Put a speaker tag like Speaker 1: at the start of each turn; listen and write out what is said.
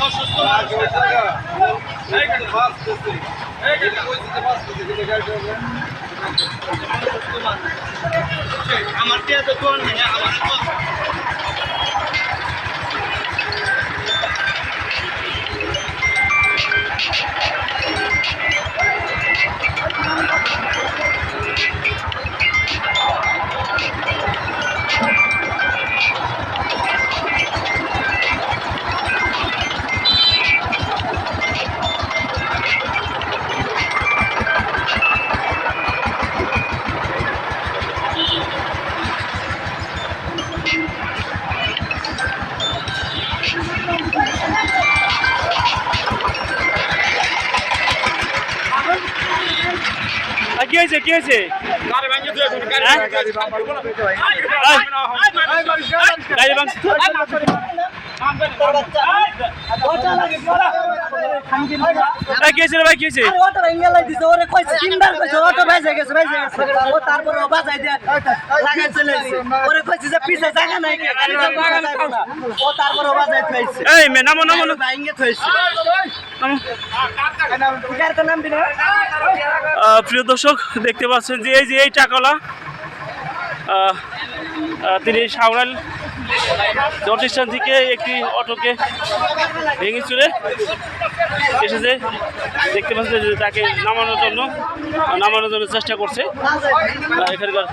Speaker 1: অসুস্থ আমার তো দোয়ার নেই আমার
Speaker 2: কি হয়েছে কি হয়েছে
Speaker 1: গাড়ি
Speaker 2: কি ভাই কি হয়েছে
Speaker 3: অটো দিছে ওরে কইছে তিনবার কইছে অটো ভাইজে গেছে ও তারপর ও বাজাই দিয়ে লাগাই চলে ওরে কইছে যে পিছে জায়গা নাই কে গাড়ি ও তারপর ও বাজাই থইছে
Speaker 2: এই মে নামো নামো নামো।
Speaker 3: ভাঙে থইছে
Speaker 2: নাম
Speaker 3: দিলে
Speaker 2: প্রিয় দর্শক দেখতে পাচ্ছেন যে এই যে এই টাকালা তিনি সাউরাল প্রতিষ্ঠান থেকে একটি অটোকে ভেঙে চলে এসেছে। দেখতে পাচ্ছেন যে তাকে নামানোর জন্য নামানোর জন্য চেষ্টা করছে। এখানকার